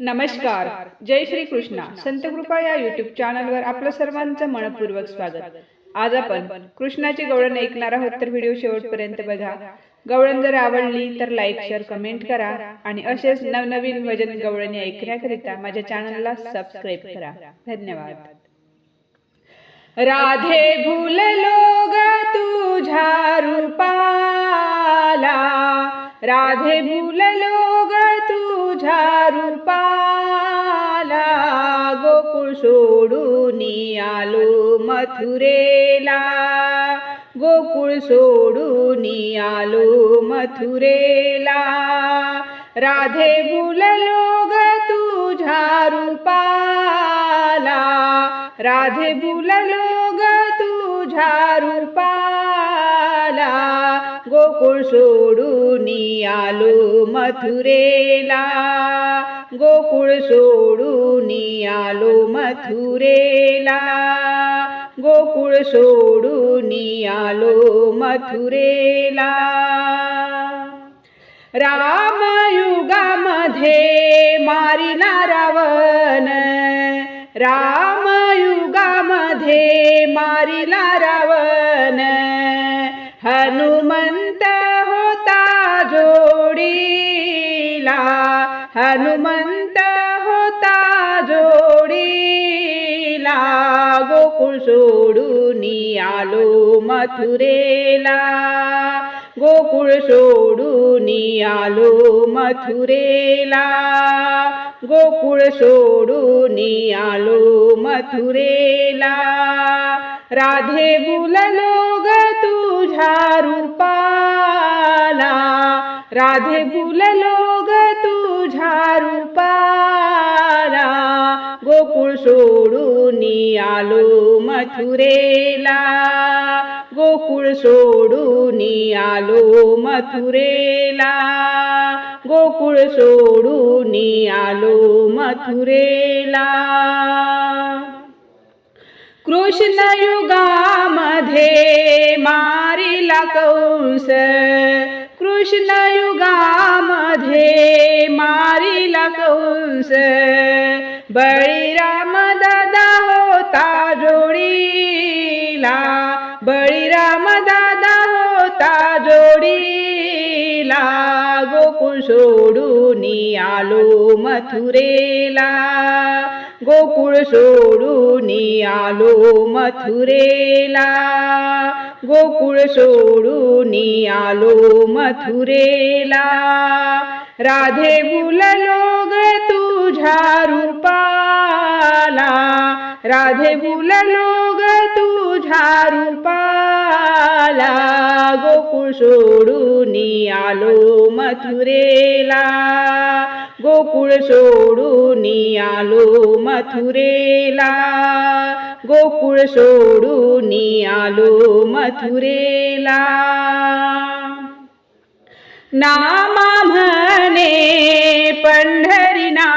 नमस्कार. जय श्री कृष्णा. संत कृपा या युट्यूब चॅनलवर आपलं सर्वांचं मनपूर्वक स्वागत. आज आपण कृष्णाची गवळण ऐकणार आहोत तर व्हिडिओ शेवटपर्यंत बघा. गवळण जर आवडली तर लाईक शेअर कमेंट करा आणि असेच नवनवीन वजन गवळणी ऐकण्याकरिता माझ्या चॅनलला सबस्क्राईब करा. धन्यवाद. राधे भूल लोग तुझ्या रूपाला. राधे भूललो ग तुझ्या रूपाला. गोकुळ सोडून आलो मथुरेला. गोकुळ सोडून आलो मथुरेला. राधे भूललो ग तुझ्या रूपाला. राधे भूललो ग तुझ्या रूपाला. गोकुळ सोडून आलो मथुरेला? गोकुळ सोडून आलो मथुरेला? गोकुळ सोडून आलो मथुरेला? रामयुगामध्ये मारिला रावण रामयुगामध्ये मारिला रावण हनुमंत होता जोडीला गोकुळ सोडून आलो मथुरेला. गोकुळ सोडून आलो मथुरेला. गोकुळ सोडून आलो मथुरेला. राधे बुललो ग तुझ्या रूपा राधे बुललो ग तुझ्या रूपाला. गोकुळ सोडून आलो मथुरेला. गोकुळ सोडून आलो मथुरेला. गोकुळ सोडून आलो मथुरेला. कृष्ण युगामध्ये मारिला कंस. कृष्ण युगामध्ये मारिला कंस. बळीराम दादा होता जोडीला. बळीराम दादा होता जोडीला. गोकुळ सोडून आलो मथुरेला. गोकुळ सोडून आलो मथुरेला. गोकुळ सोडून आलो मथुरेला. राधे बुललो ग तुझ्या रूपाला. राधे बुललो ग तुझ्या रूपाला. गोकुळ सोडून आलो मथुरेला. गोकुळ सोडून आलो मथुरेला. गोकुळ सोडून आलो मथुरेला. नामा म्हणे पंढरीनाथा.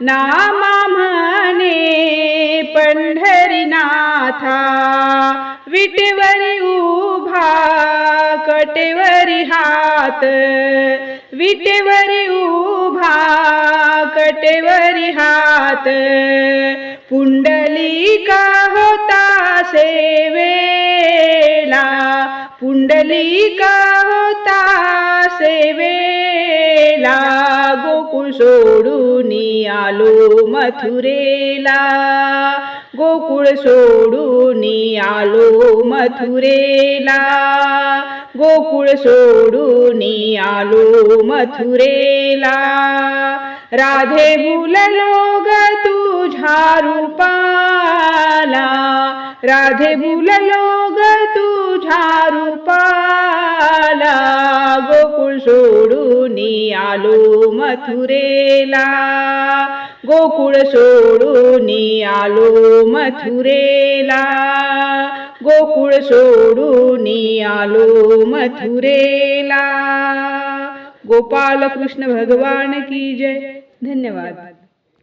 नामा म्हणे पंढरीनाथा. विटेवरी उभा कटेवरी हात. विटेवरी उभा कटेवरी हात. पुंडलिका होता सेवेला पुंडलिका होता सेवेला. गोकुळ सोडून आलो मथुरेला गोकुळ सोडून आलो मथुरेला. गोकुळ सोडून आलो मथुरेला. राधे बुललो ग तुझ्या रूपाला. राधे बुललो ग तुझ्या रूपाला. गोकुळ सोडून आलो मथुरेला. गोकुळ सोडून आलो मथुरेला. गोकुळ सोडून आलो मथुरेला. गोपाल कृष्ण भगवान की जय. धन्यवाद.